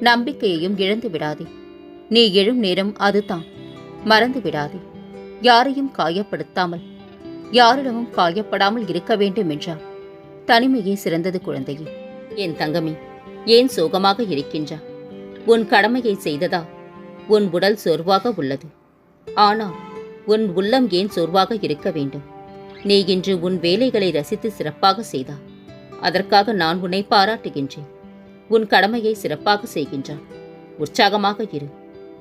நம்பிக்கையையும் இழந்து விடாதே. நீ எழும் நேரம் அதுதான். மறந்து விடாதே. யாரையும் காயப்படுத்தாமல் யாரிடமும் காயப்படாமல் இருக்க வேண்டும் என்றார். தனிமையே சிறந்தது குழந்தையே. என் தங்கமே ஏன் சோகமாக இருக்கின்றா? உன் கடமையை செய்ததா? உன் உடல் சோர்வாக உள்ளது. ஆனால் உன் உள்ளம் ஏன் சோர்வாக இருக்க வேண்டும்? நீ இன்று உன் வேலைகளை ரசித்து சிறப்பாக செய்தா? அதற்காக நான் உன்னை பாராட்டுகின்றேன். உன் கடமையை சிறப்பாக செய்கின்றான். உற்சாகமாக இரு.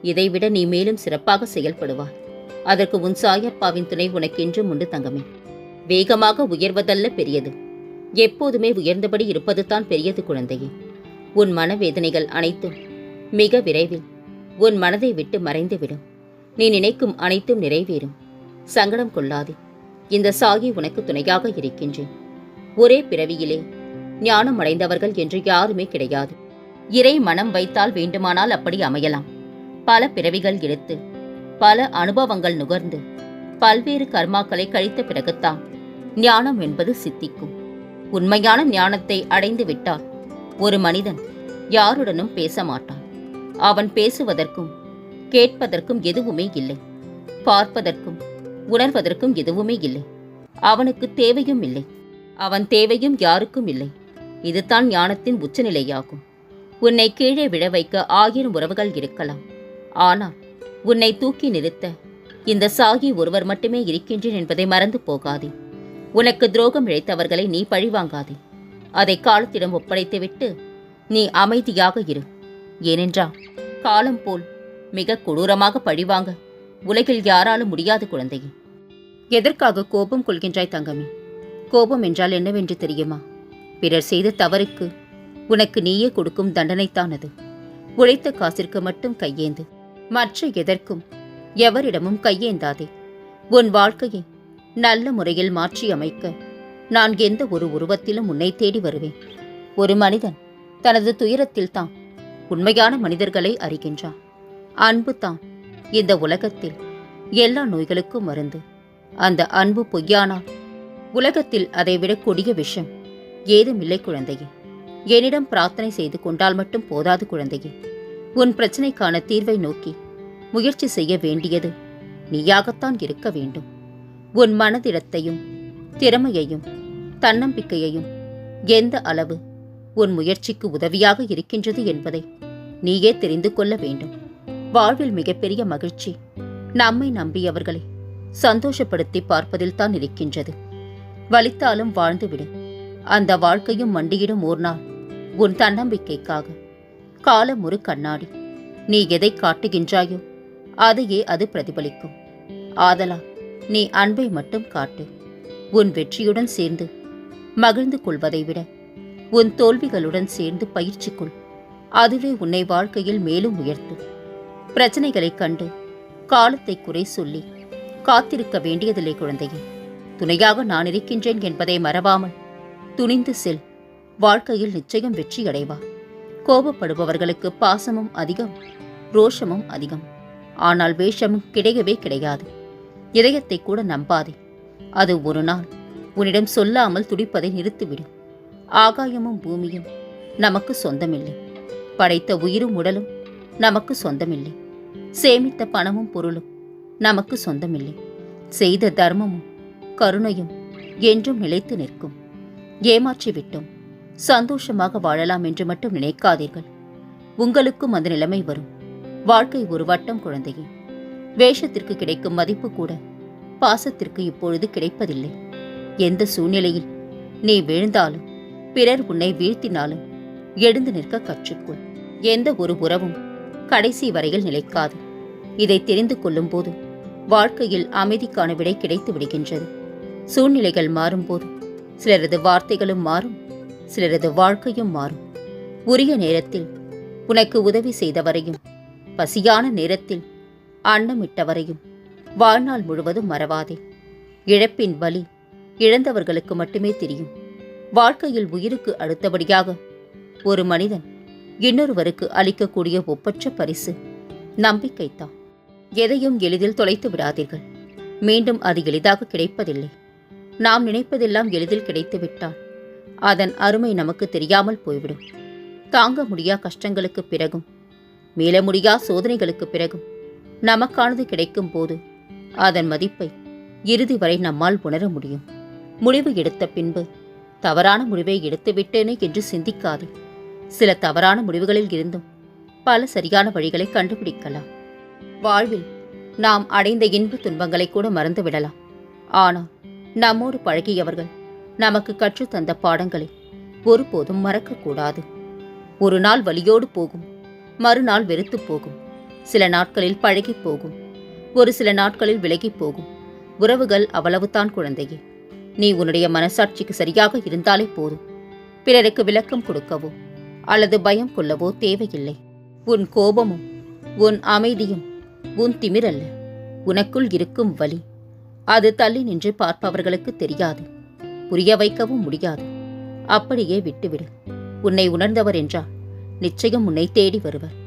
இதைவிட நீ மேலும் சிறப்பாக செயல்படுவாய். அதற்கு உன் சாயப்பாவின் துணை உனக்கென்றும் உண்டு தங்கமே. வேகமாக உயர்வதல்ல பெரியது. எப்போதுமே உயர்ந்தபடி இருப்பது தான் பெரியது குழந்தையே. உன் மனவேதனைகள் அனைத்தும் மிக விரைவில் உன் மனதை விட்டு மறைந்துவிடும். நீ நினைக்கும் அனைத்தும் நிறைவேறும். சங்கடம் கொள்ளாதே. இந்த சாகி உனக்கு துணையாக இருக்கின்றேன். ஒரே பிறவியிலே ஞானம் அடைந்தவர்கள் என்று யாருமே கிடையாது. இறை மனம் வைத்தால் வேண்டுமானால் அப்படி அமையலாம். பல பிறவிகள் எடுத்து பல அனுபவங்கள் நுகர்ந்து பல்வேறு கர்மாக்களை கழித்த பிறகுத்தான் ஞானம் என்பது சித்திக்கும். உண்மையான ஞானத்தை அடைந்து விட்டால் ஒரு மனிதன் யாருடனும் பேச மாட்டான். அவன் பேசுவதற்கும் கேட்பதற்கும் எதுவுமே இல்லை. பார்ப்பதற்கும் உணர்வதற்கும் எதுவுமே இல்லை. அவனுக்கு தேவையும் இல்லை. அவன் தேவையும் யாருக்கும் இல்லை. இதுதான் ஞானத்தின் உச்சநிலையாகும். உன்னை கீழே விழ வைக்க ஆயிரம் உறவுகள் இருக்கலாம். ஆனால் உன்னை தூக்கி நிறுத்த இந்த சாகி ஒருவர் மட்டுமே இருக்கின்றேன் என்பதை மறந்து போகாதே. உனக்கு துரோகம் இழைத்தவர்களை நீ பழிவாங்காதே. அதை காலத்திடம் ஒப்படைத்துவிட்டு நீ அமைதியாக இரு. ஏனென்றால் காலம் போல் மிக கொடூரமாக பழிவாங்க உலகில் யாராலும் முடியாது குழந்தையே. எதற்காக கோபம் கொள்கின்றாய் தங்கமே? கோபம் என்றால் என்னவென்று தெரியுமா? பிறர் செய்த தவறுக்கு உனக்கு நீயே கொடுக்கும் தண்டனைத்தானது. உழைத்த காசிற்கு மட்டும் கையேந்து மற்ற எதற்கும் எவரிடமும் கையேந்தாதே. உன் வாழ்க்கையை நல்ல முறையில் மாற்றி அமைக்க நான் எந்த ஒரு உருவத்திலும் உன்னை தேடி வருவேன். ஒரு மனிதன் தனது துயரத்தில் தான் உண்மையான மனிதர்களை அறிகின்றான். அன்பு தான் இந்த உலகத்தில் எல்லா நோய்களுக்கும் மருந்து. அந்த அன்பு பொய்யானால் உலகத்தில் அதைவிட கொடிய விஷம். ஏதுமில்லை குழந்தையே. என்னிடம் பிரார்த்தனை செய்து கொண்டால் மட்டும் போதாது குழந்தையே. உன் பிரச்சனைக்கான தீர்வை நோக்கி முயற்சி செய்ய வேண்டியது நீயாகத்தான் இருக்க வேண்டும். உன் மனதிடத்தையும் திறமையையும் தன்னம்பிக்கையையும் எந்த அளவு உன் முயற்சிக்கு உதவியாக இருக்கின்றது என்பதை நீயே தெரிந்து கொள்ள வேண்டும். வாழ்வில் மிகப்பெரிய மகிழ்ச்சி நம்மை நம்பியவர்களை சந்தோஷப்படுத்தி பார்ப்பதில்தான் இருக்கின்றது. வலித்தாலும் வாழ்ந்துவிடும் அந்த வாழ்க்கையும் மண்டியிடும் ஓர் நாள் உன் தன்னம்பிக்கைக்காக. காலம் ஒரு கண்ணாடி. நீ எதை காட்டுகின்றாயோ அதையே அது பிரதிபலிக்கும். ஆதலால் நீ அன்பை மட்டும் காட்டு. உன் வெற்றியுடன் சேர்ந்து மகிழ்ந்து கொள்வதை விட உன் தோல்விகளுடன் சேர்ந்து பயிற்சி கொள் அதுவே உன்னை வாழ்க்கையில் மேலும் உயர்த்தும். பிரச்சனைகளைக் கண்டு காலத்தை குறை சொல்லி காத்திருக்க வேண்டியதில்லை குழந்தையே. துணையாக நான் இருக்கின்றேன் என்பதை மறவாமல் துணிந்து செல். வாழ்க்கையில் நிச்சயம் வெற்றி அடைவா கோபப்படுபவர்களுக்கு பாசமும் அதிகம் ரோஷமும் அதிகம். ஆனால் வேஷமும் கிடையவே கிடையாது. இதயத்தை கூட நம்பாதே. அது ஒரு நாள் உன்னிடம் சொல்லாமல் துடிப்பதை நிறுத்திவிடும். ஆகாயமும் பூமியும் நமக்கு சொந்தமில்லை. படைத்த உயிரும் உடலும் நமக்கு சொந்தமில்லை. சேமித்த பணமும் பொருளும் நமக்கு சொந்தமில்லை. செய்த தர்மமும் கருணையும் என்றும் நிலைத்து நிற்கும். ஏமாற்றிவிட்டோம். சந்தோஷமாக வாழலாம் என்று மட்டும் நினைக்காதீர்கள். உங்களுக்கும் அந்த நிலைமை வரும். வாழ்க்கை ஒரு வட்டம் குழந்தையே. வேஷத்திற்கு கிடைக்கும் மதிப்பு கூட பாசத்திற்கு இப்பொழுது கிடைப்பதில்லை. எந்த சூழ்நிலையில் நீ விழுந்தாலும் பிறர் உன்னை வீழ்த்தினாலும் எழுந்து நிற்க கற்றுக்கொள். எந்த ஒரு உறவும் கடைசி வரையில் நிலைக்காது. இதை தெரிந்து கொள்ளும் போது வாழ்க்கையில் அமைதிக்கான விடை கிடைத்து விடுகின்றது. சூழ்நிலைகள் மாறும்போது சிலரது வார்த்தைகளும் மாறும் சிலரது வாழ்க்கையும் மாறும். உரிய நேரத்தில் உனக்கு உதவி செய்தவரையும் பசியான நேரத்தில் அன்னமிட்டவரையும் வாழ்நாள் முழுவதும் மறவாதே. இழப்பின் வலி இழந்தவர்களுக்கு மட்டுமே தெரியும். வாழ்க்கையில் உயிருக்கு அடுத்தபடியாக ஒரு மனிதன் இன்னொருவருக்கு அளிக்கக்கூடிய ஒப்பற்ற பரிசு நம்பிக்கைத்தான் எதையும் எளிதில் தொலைத்து விடாதீர்கள். மீண்டும் அது எளிதாக கிடைப்பதில்லை. நாம் நினைப்பதெல்லாம் எளிதில் கிடைத்துவிட்டால் அதன் அருமை நமக்கு தெரியாமல் போய்விடும். தாங்க முடியா கஷ்டங்களுக்கு பிறகும். மீள முடியா சோதனைகளுக்கு பிறகும். நமக்கானது கிடைக்கும் போது அதன் மதிப்பை இறுதி வரை நம்மால் உணர முடியும். முடிவு எடுத்த பின்பு தவறான முடிவை எடுத்து விட்டேனே என்று சிந்திக்காது. சில தவறான முடிவுகளில் இருந்தும் பல சரியான வழிகளை கண்டுபிடிக்கலாம். வாழ்வில் நாம் அடைந்த இன்ப துன்பங்களை கூட மறந்துவிடலாம். ஆனால் நம்மோடு பழகியவர்கள் நமக்கு கற்றுத்தந்த பாடங்களை ஒருபோதும் மறக்கக்கூடாது. ஒரு நாள் வலியோடு போகும் மறுநாள் வெறுத்து போகும் சில நாட்களில் பழகி போகும் ஒரு சில நாட்களில் விலகி போகும். உறவுகள் அவ்வளவுதான் குழந்தையே. நீ உன்னுடைய மனசாட்சிக்கு சரியாக இருந்தாலே போதும். பிறருக்கு விளக்கம் கொடுக்கவோ அல்லது பயம் கொள்ளவோ தேவையில்லை. உன் கோபமும் உன் அமைதியும் உன் திமிரல்ல. உனக்குள் இருக்கும் வலி அது தள்ளி நின்று பார்ப்பவர்களுக்கு தெரியாது. புரிய வைக்கவும் முடியாது. அப்படியே விட்டுவிடு. உன்னை உணர்ந்தவர் என்றால் நிச்சயம் உன்னை தேடி வருவர்.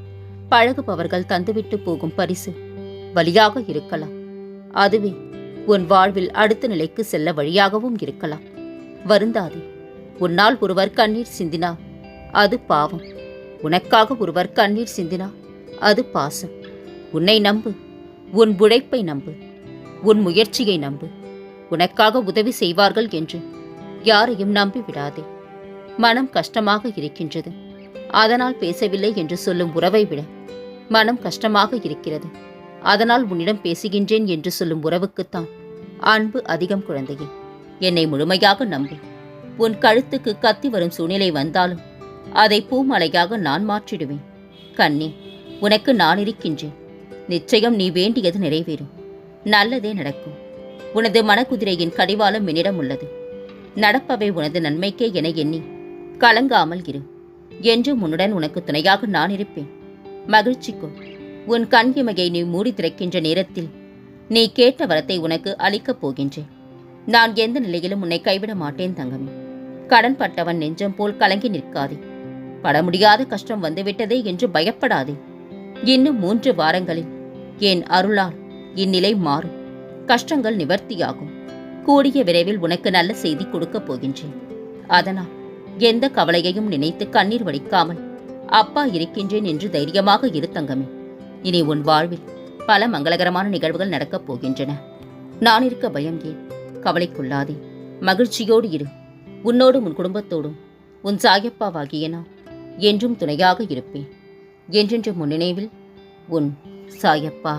பழகுபவர்கள் தந்துவிட்டு போகும் பரிசு வழியாக இருக்கலாம். அதுவே உன் வாழ்வில் அடுத்த நிலைக்கு செல்ல வழியாகவும் இருக்கலாம். வருந்தாதே. உன்னால் ஒருவர் கண்ணீர் சிந்தினார் அது பாவம். உனக்காக ஒருவர் கண்ணீர் சிந்தினார் அது பாசம். உன்னை நம்பு. உன் உழைப்பை நம்பு. உன் முயற்சியை நம்பு. உனக்காக உதவி செய்வார்கள் என்று யாரையும் நம்பி விடாதே மனம் கஷ்டமாக இருக்கின்றது. அதனால் பேசவில்லை என்று சொல்லும் உறவை விட மனம் கஷ்டமாக இருக்கிறது. அதனால் உன்னிடம் பேசுகின்றேன் என்று சொல்லும் உறவுக்குத்தான் அன்பு அதிகம் குழந்தையே. என்னை முழுமையாக நம்பு. உன் கழுத்துக்கு கத்தி வரும் சூழ்நிலை வந்தாலும் அதை பூமலையாக நான் மாற்றிடுவேன். கண்ணே உனக்கு நான் இருக்கின்றேன். நிச்சயம் நீ வேண்டியது நிறைவேறும். நல்லதே நடக்கும். உனது மனக்குதிரையின் கடிவாளம் என்னிடம் உள்ளது. நடப்பவை உனது நன்மைக்கே என எண்ணி கலங்காமல் இரு. என்றும் உன்னுடன் உனக்கு துணையாக நான் இருப்பேன். மகிழ்ச்சிக்கும் உன் கண் இமையை நீ மூடி திறக்கின்ற நேரத்தில் நீ கேட்ட வரத்தை உனக்கு அளிக்கப் போகின்றேன். நான் எந்த நிலையிலும் உன்னை கைவிட மாட்டேன் தங்கமே. கடன் பட்டவன் நெஞ்சம் போல் கலங்கி நிற்காதே. பட முடியாத கஷ்டம் வந்துவிட்டதே என்று பயப்படாதே. இன்னும் மூன்று வாரங்களில் என் அருளால் இந்நிலை மாறும். கஷ்டங்கள் நிவர்த்தியாகும். கூடிய விரைவில் உனக்கு நல்ல செய்தி கொடுக்கப் போகின்றேன். அதனால் எந்த கவலையையும் நினைத்து கண்ணீர் வடிக்காமல் அப்பா இருக்கின்றேன் என்று தைரியமாக இரு தங்கமே. இனி உன் வாழ்வில் பல மங்களகரமான நிகழ்வுகள் நடக்கப் போகின்றன. நான் இருக்க பயம் ஏன் கவலைக்குள்ளாதே மகிழ்ச்சியோடு இரு. உன்னோடும் உன் குடும்பத்தோடும் உன் சாயப்பாவாகிய நான் என்றும் துணையாக இருப்பேன். என்றென்று முன்னினைவில் உன் சாயப்பா.